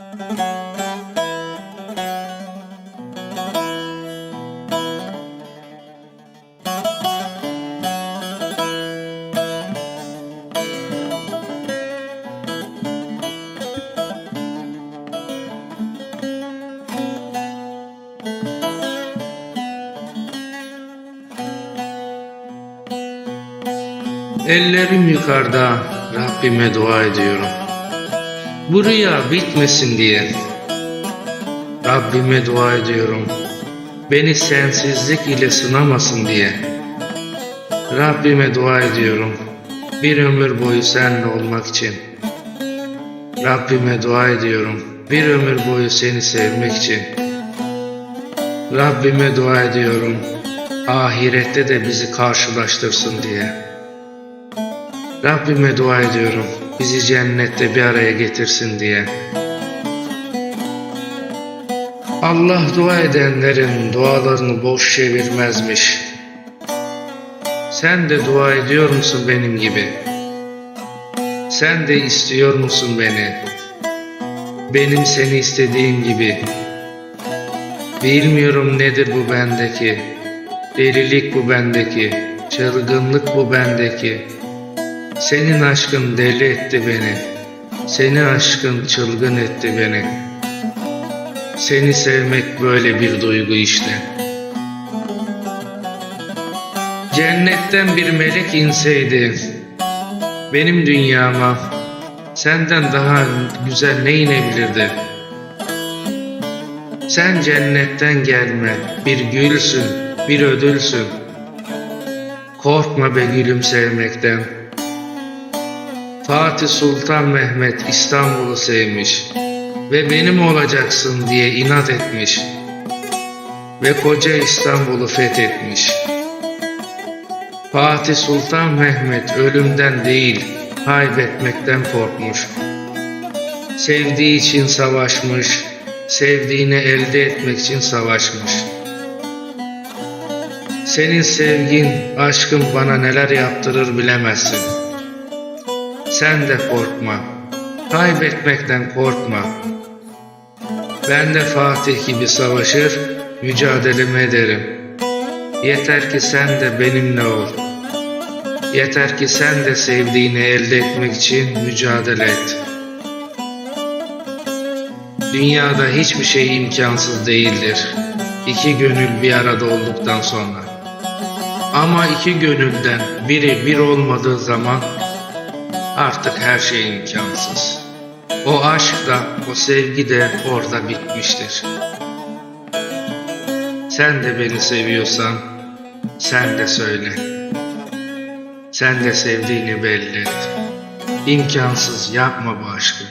Ellerim yukarıda Rabbime dua ediyorum. Bu rüya bitmesin diye. Rabbime dua ediyorum. Beni sensizlik ile sınamasın diye. Rabbime dua ediyorum. Bir ömür boyu seninle olmak için. Rabbime dua ediyorum. Bir ömür boyu seni sevmek için. Rabbime dua ediyorum. Ahirette de bizi karşılaştırsın diye. Rabbime dua ediyorum. Bizi cennette bir araya getirsin diye. Allah dua edenlerin dualarını boş çevirmezmiş. Sen de dua ediyor musun benim gibi? Sen de istiyor musun beni? Benim seni istediğim gibi. Bilmiyorum nedir bu bendeki. Delilik bu bendeki. Çılgınlık bu bendeki. Senin aşkın deli etti beni. Senin aşkın çılgın etti beni. Seni sevmek böyle bir duygu işte. Cennetten bir melek inseydi benim dünyama senden daha güzel ne inebilirdi? Sen cennetten gelme, bir gülsün, bir ödülsün. Korkma be gülüm sevmekten. Fatih Sultan Mehmet İstanbul'u sevmiş ve benim olacaksın diye inat etmiş ve koca İstanbul'u fethetmiş. Fatih Sultan Mehmet ölümden değil, kaybetmekten korkmuş. Sevdiği için savaşmış, sevdiğini elde etmek için savaşmış. Senin sevgin, aşkın bana neler yaptırır bilemezsin. Sen de korkma, kaybetmekten korkma. Ben de Fatih gibi savaşır, mücadelemi ederim. Yeter ki sen de benimle ol. Yeter ki sen de sevdiğini elde etmek için mücadele et. Dünyada hiçbir şey imkansız değildir. İki gönül bir arada olduktan sonra. Ama iki gönülden biri bir olmadığı zaman artık her şey imkansız. O aşk da, o sevgi de orada bitmiştir. Sen de beni seviyorsan, sen de söyle. Sen de sevdiğini belli et. İmkansız yapma bu aşkı.